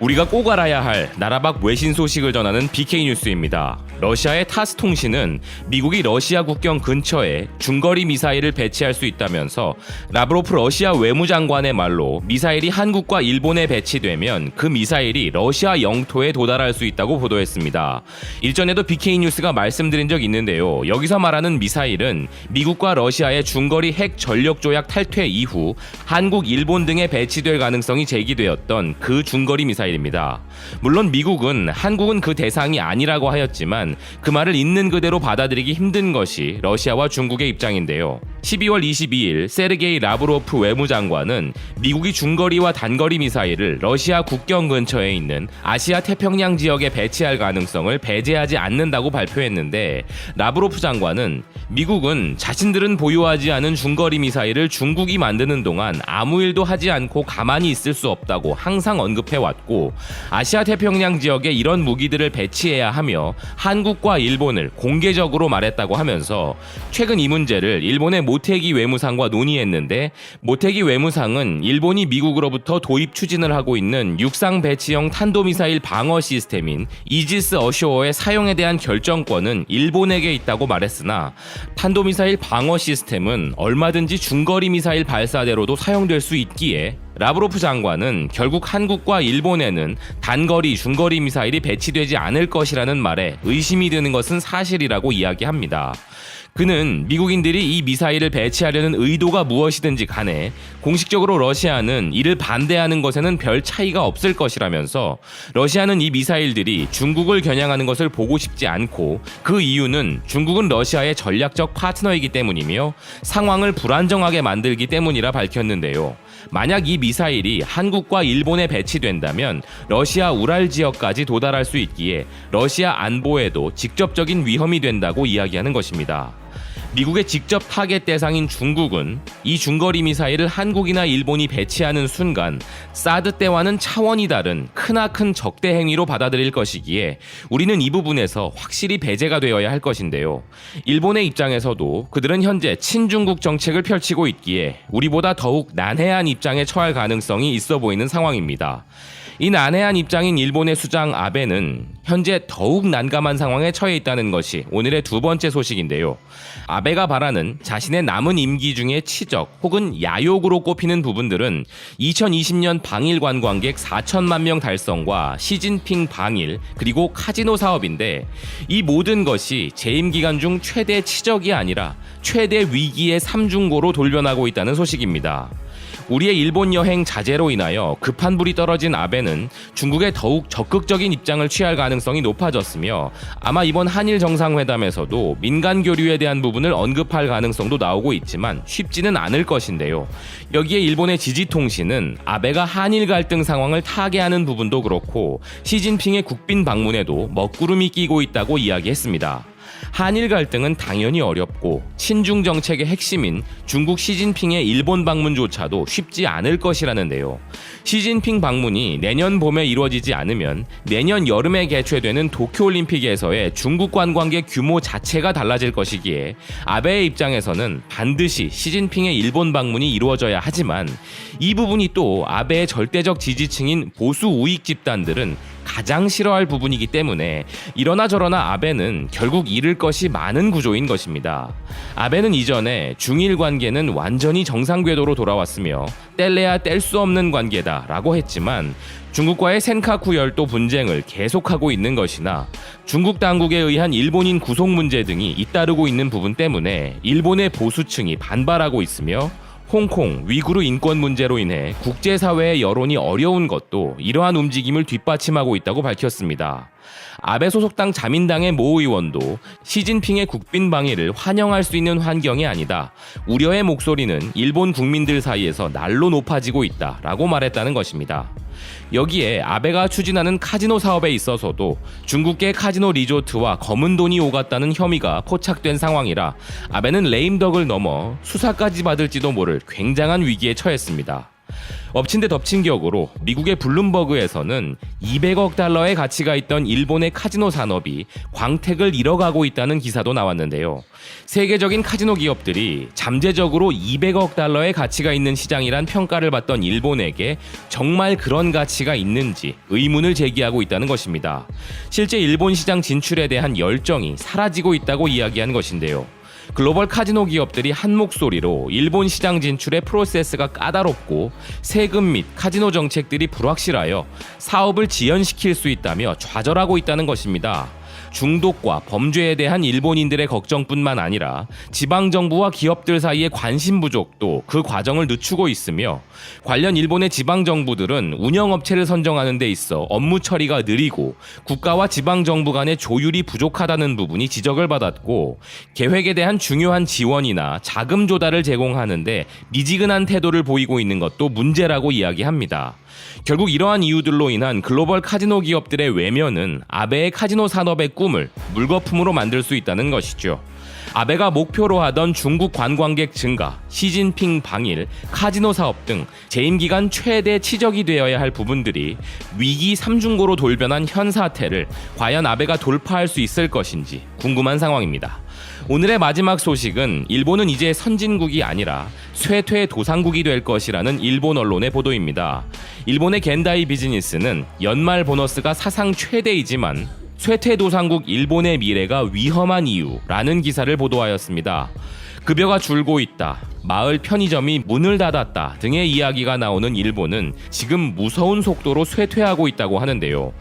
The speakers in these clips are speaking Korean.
우리가 꼭 알아야 할 나라 밖 외신 소식을 전하는 BK 뉴스입니다. 러시아의 타스 통신은 미국이 러시아 국경 근처에 중거리 미사일을 배치할 수 있다면서 라브로프 러시아 외무장관의 말로 미사일이 한국과 일본에 배치되면 그 미사일이 러시아 영토에 도달할 수 있다고 보도했습니다. 일전에도 BK 뉴스가 말씀드린 적 있는데요. 여기서 말하는 미사일은 미국과 러시아의 중거리 핵 전력 조약 탈퇴 이후 한국, 일본 등에 배치될 가능성이 제기되었던 그 중거리 미사일 입니다. 물론 미국은 한국은 그 대상이 아니라고 하였지만 그 말을 있는 그대로 받아들이기 힘든 것이 러시아와 중국의 입장인데요. 12월 22일 세르게이 라브로프 외무장관은 미국이 중거리와 단거리 미사일을 러시아 국경 근처에 있는 아시아 태평양 지역에 배치할 가능성을 배제하지 않는다고 발표했는데 라브로프 장관은 미국은 자신들은 보유하지 않은 중거리 미사일을 중국이 만드는 동안 아무 일도 하지 않고 가만히 있을 수 없다고 항상 언급해 왔고 아시아 태평양 지역에 이런 무기들을 배치해야 하며 한국과 일본을 공개적으로 말했다고 하면서 최근 이 문제를 일본의 모테기 외무상과 논의했는데 모테기 외무상은 일본이 미국으로부터 도입 추진을 하고 있는 육상 배치형 탄도미사일 방어 시스템인 이지스 어쇼어의 사용에 대한 결정권은 일본에게 있다고 말했으나 탄도미사일 방어 시스템은 얼마든지 중거리 미사일 발사대로도 사용될 수 있기에 라브로프 장관은 결국 한국과 일본에는 단거리, 중거리 미사일이 배치되지 않을 것이라는 말에 의심이 드는 것은 사실이라고 이야기합니다. 그는 미국인들이 이 미사일을 배치하려는 의도가 무엇이든지 간에 공식적으로 러시아는 이를 반대하는 것에는 별 차이가 없을 것이라면서 러시아는 이 미사일들이 중국을 겨냥하는 것을 보고 싶지 않고 그 이유는 중국은 러시아의 전략적 파트너이기 때문이며 상황을 불안정하게 만들기 때문이라 밝혔는데요. 만약 이 미사일이 한국과 일본에 배치된다면 러시아 우랄 지역까지 도달할 수 있기에 러시아 안보에도 직접적인 위험이 된다고 이야기하는 것입니다. 미국의 직접 타겟 대상인 중국은 이 중거리 미사일을 한국이나 일본이 배치하는 순간 사드 때와는 차원이 다른 크나큰 적대 행위로 받아들일 것이기에 우리는 이 부분에서 확실히 배제가 되어야 할 것인데요. 일본의 입장에서도 그들은 현재 친중국 정책을 펼치고 있기에 우리보다 더욱 난해한 입장에 처할 가능성이 있어 보이는 상황입니다. 이 난해한 입장인 일본의 수장 아베는 현재 더욱 난감한 상황에 처해 있다는 것이 오늘의 두 번째 소식인데요. 아베가 바라는 자신의 남은 임기 중에 치적 혹은 야욕으로 꼽히는 부분들은 2020년 방일 관광객 4천만 명 달성과 시진핑 방일 그리고 카지노 사업인데 이 모든 것이 재임 기간 중 최대 치적이 아니라 최대 위기의 삼중고로 돌변하고 있다는 소식입니다. 우리의 일본 여행 자제로 인하여 급한 불이 떨어진 아베는 중국에 더욱 적극적인 입장을 취할 가능성이 높아졌으며 아마 이번 한일 정상회담에서도 민간 교류에 대한 부분을 언급할 가능성도 나오고 있지만 쉽지는 않을 것인데요. 여기에 일본의 지지통신은 아베가 한일 갈등 상황을 타개하는 부분도 그렇고 시진핑의 국빈 방문에도 먹구름이 끼고 있다고 이야기했습니다. 한일 갈등은 당연히 어렵고 친중 정책의 핵심인 중국 시진핑의 일본 방문조차도 쉽지 않을 것이라는데요. 시진핑 방문이 내년 봄에 이루어지지 않으면 내년 여름에 개최되는 도쿄올림픽에서의 중국 관광객 규모 자체가 달라질 것이기에 아베의 입장에서는 반드시 시진핑의 일본 방문이 이루어져야 하지만 이 부분이 또 아베의 절대적 지지층인 보수 우익 집단들은 가장 싫어할 부분이기 때문에 이러나 저러나 아베는 결국 잃을 것이 많은 구조인 것입니다. 아베는 이전에 중일 관계는 완전히 정상 궤도로 돌아왔으며 뗄래야 뗄 수 없는 관계다라고 했지만 중국과의 센카쿠 열도 분쟁을 계속하고 있는 것이나 중국 당국에 의한 일본인 구속 문제 등이 잇따르고 있는 부분 때문에 일본의 보수층이 반발하고 있으며 홍콩, 위구르 인권 문제로 인해 국제사회의 여론이 어려운 것도 이러한 움직임을 뒷받침하고 있다고 밝혔습니다. 아베 소속당 자민당의 모 의원도 시진핑의 국빈 방해를 환영할 수 있는 환경이 아니다. 우려의 목소리는 일본 국민들 사이에서 날로 높아지고 있다 라고 말했다는 것입니다. 여기에 아베가 추진하는 카지노 사업에 있어서도 중국계 카지노 리조트와 검은 돈이 오갔다는 혐의가 포착된 상황이라 아베는 레임덕을 넘어 수사까지 받을지도 모를 굉장한 위기에 처했습니다. 엎친 데 덮친 격으로 미국의 블룸버그에서는 200억 달러의 가치가 있던 일본의 카지노 산업이 광택을 잃어가고 있다는 기사도 나왔는데요. 세계적인 카지노 기업들이 잠재적으로 200억 달러의 가치가 있는 시장이란 평가를 받던 일본에게 정말 그런 가치가 있는지 의문을 제기하고 있다는 것입니다. 실제 일본 시장 진출에 대한 열정이 사라지고 있다고 이야기한 것인데요. 글로벌 카지노 기업들이 한 목소리로 일본 시장 진출의 프로세스가 까다롭고 세금 및 카지노 정책들이 불확실하여 사업을 지연시킬 수 있다며 좌절하고 있다는 것입니다. 중독과 범죄에 대한 일본인들의 걱정뿐만 아니라 지방 정부와 기업들 사이의 관심 부족도 그 과정을 늦추고 있으며 관련 일본의 지방 정부들은 운영 업체를 선정하는 데 있어 업무 처리가 느리고 국가와 지방 정부 간의 조율이 부족하다는 부분이 지적을 받았고 계획에 대한 중요한 지원이나 자금 조달을 제공하는데 미지근한 태도를 보이고 있는 것도 문제라고 이야기합니다. 결국 이러한 이유들로 인한 글로벌 카지노 기업들의 외면은 아베의 카지노 산업의 꿈을 물거품으로 만들 수 있다는 것이죠. 아베가 목표로 하던 중국 관광객 증가, 시진핑 방일, 카지노 사업 등 재임 기간 최대 치적이 되어야 할 부분들이 위기 3중고로 돌변한 현 사태를 과연 아베가 돌파할 수 있을 것인지 궁금한 상황입니다. 오늘의 마지막 소식은 일본은 이제 선진국이 아니라 쇠퇴 도상국이 될 것이라는 일본 언론의 보도입니다. 일본의 겐다이 비즈니스는 연말 보너스가 사상 최대이지만 쇠퇴도상국 일본의 미래가 위험한 이유라는 기사를 보도하였습니다. 급여가 줄고 있다. 마을 편의점이 문을 닫았다 등의 이야기가 나오는 일본은 지금 무서운 속도로 쇠퇴하고 있다고 하는데요.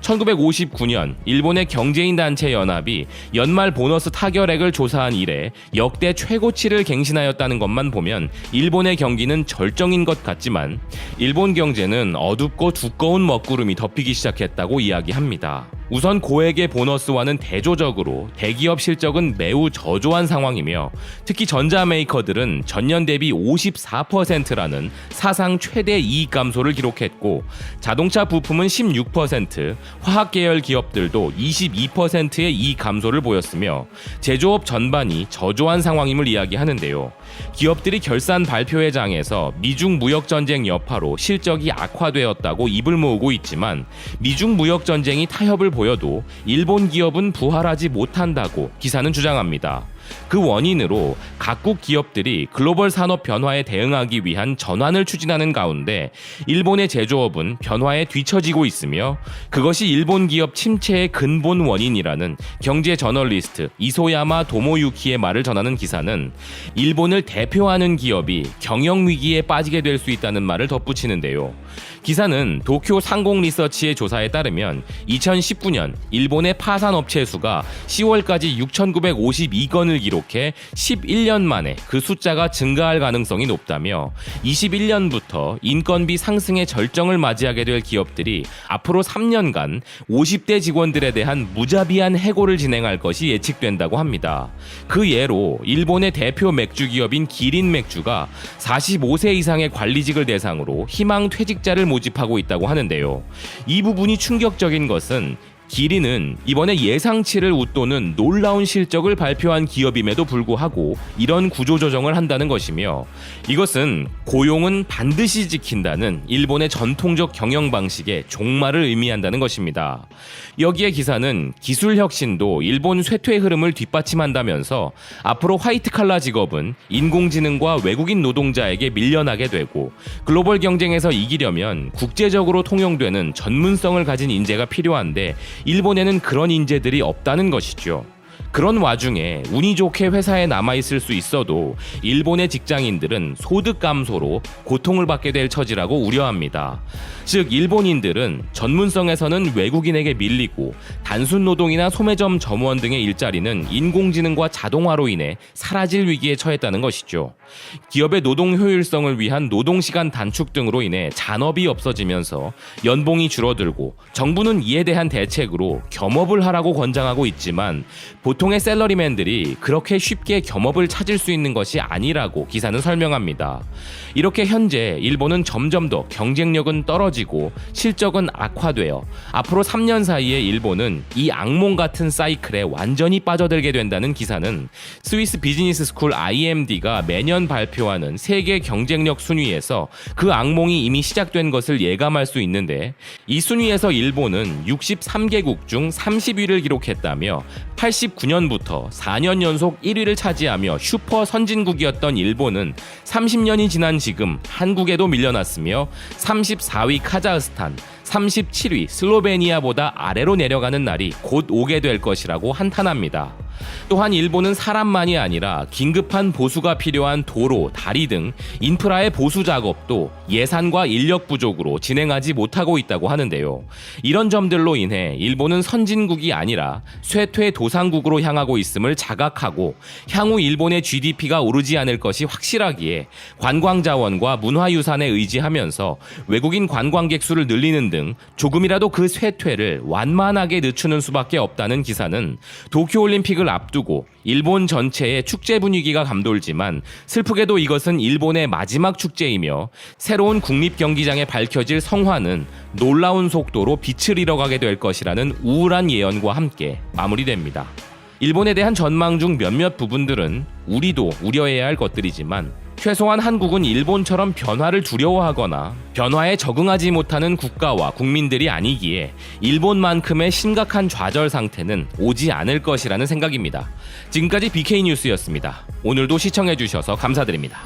1959년 일본의 경제인 단체 연합이 연말 보너스 타결액을 조사한 이래 역대 최고치를 갱신하였다는 것만 보면 일본의 경기는 절정인 것 같지만 일본 경제는 어둡고 두꺼운 먹구름이 덮이기 시작했다고 이야기합니다. 우선 고액의 보너스와는 대조적으로 대기업 실적은 매우 저조한 상황이며 특히 전자 메이커들은 전년 대비 54%라는 사상 최대 이익 감소를 기록했고 자동차 부품은 16%, 화학 계열 기업들도 22%의 이익 감소를 보였으며 제조업 전반이 저조한 상황임을 이야기하는데요. 기업들이 결산 발표 회장에서 미중 무역 전쟁 여파로 실적이 악화되었다고 입을 모으고 있지만 미중 무역 전쟁이 타협을 보여도 일본 기업은 부활하지 못한다고 기사는 주장합니다. 그 원인으로 각국 기업들이 글로벌 산업 변화에 대응하기 위한 전환을 추진하는 가운데 일본의 제조업은 변화에 뒤처지고 있으며 그것이 일본 기업 침체의 근본 원인이라는 경제 저널리스트 이소야마 도모유키의 말을 전하는 기사는 일본을 대표하는 기업이 경영 위기에 빠지게 될 수 있다는 말을 덧붙이는데요. 기사는 도쿄 상공 리서치의 조사에 따르면 2019년 일본의 파산 업체 수가 10월까지 6,952건을 기록해 11년 만에 그 숫자가 증가할 가능성이 높다며 21년부터 인건비 상승의 절정을 맞이하게 될 기업들이 앞으로 3년간 50대 직원들에 대한 무자비한 해고를 진행할 것이 예측된다고 합니다. 그 예로 일본의 대표 맥주 기업인 기린 맥주가 45세 이상의 관리직을 대상으로 희망 퇴직 자를 모집하고 있다고 하는데요. 이 부분이 충격적인 것은 기린은 이번에 예상치를 웃도는 놀라운 실적을 발표한 기업임에도 불구하고 이런 구조조정을 한다는 것이며 이것은 고용은 반드시 지킨다는 일본의 전통적 경영 방식의 종말을 의미한다는 것입니다. 여기에 기사는 기술 혁신도 일본 쇠퇴 흐름을 뒷받침한다면서 앞으로 화이트 칼라 직업은 인공지능과 외국인 노동자에게 밀려나게 되고 글로벌 경쟁에서 이기려면 국제적으로 통용되는 전문성을 가진 인재가 필요한데 일본에는 그런 인재들이 없다는 것이죠. 그런 와중에 운이 좋게 회사에 남아있을 수 있어도 일본의 직장인들은 소득 감소로 고통을 받게 될 처지라고 우려합니다. 즉, 일본인들은 전문성에서는 외국인에게 밀리고 단순 노동이나 소매점 점원 등의 일자리는 인공지능과 자동화로 인해 사라질 위기에 처했다는 것이죠. 기업의 노동 효율성을 위한 노동시간 단축 등으로 인해 잔업이 없어지면서 연봉이 줄어들고 정부는 이에 대한 대책으로 겸업을 하라고 권장하고 있지만 보통의 셀러리맨들이 그렇게 쉽게 겸업을 찾을 수 있는 것이 아니라고 기사는 설명합니다. 이렇게 현재 일본은 점점 더 경쟁력은 떨어지고 실적은 악화되어 앞으로 3년 사이에 일본은 이 악몽 같은 사이클에 완전히 빠져들게 된다는 기사는 스위스 비즈니스 스쿨 IMD가 매년 발표하는 세계 경쟁력 순위에서 그 악몽이 이미 시작된 것을 예감할 수 있는데 이 순위에서 일본은 63개국 중 30위를 기록했다며 89년부터 4년 연속 1위를 차지하며 슈퍼 선진국이었던 일본은 30년이 지난 지금 한국에도 밀려났으며 34위 카자흐스탄, 37위 슬로베니아보다 아래로 내려가는 날이 곧 오게 될 것이라고 한탄합니다. 또한 일본은 사람만이 아니라 긴급한 보수가 필요한 도로, 다리 등 인프라의 보수 작업도 예산과 인력 부족으로 진행하지 못하고 있다고 하는데요. 이런 점들로 인해 일본은 선진국이 아니라 쇠퇴 도상국으로 향하고 있음을 자각하고 향후 일본의 GDP가 오르지 않을 것이 확실하기에 관광 자원과 문화 유산에 의지하면서 외국인 관광객 수를 늘리는 등 조금이라도 그 쇠퇴를 완만하게 늦추는 수밖에 없다는 기사는 도쿄 올림픽을 앞두고 일본 전체의 축제 분위기가 감돌지만 슬프게도 이것은 일본의 마지막 축제이며 새로운 국립 경기장에 밝혀질 성화는 놀라운 속도로 빛을 잃어가게 될 것이라는 우울한 예언과 함께 마무리됩니다. 일본에 대한 전망 중 몇몇 부분들은 우리도 우려해야 할 것들이지만 최소한 한국은 일본처럼 변화를 두려워하거나 변화에 적응하지 못하는 국가와 국민들이 아니기에 일본만큼의 심각한 좌절 상태는 오지 않을 것이라는 생각입니다. 지금까지 BK 뉴스였습니다. 오늘도 시청해주셔서 감사드립니다.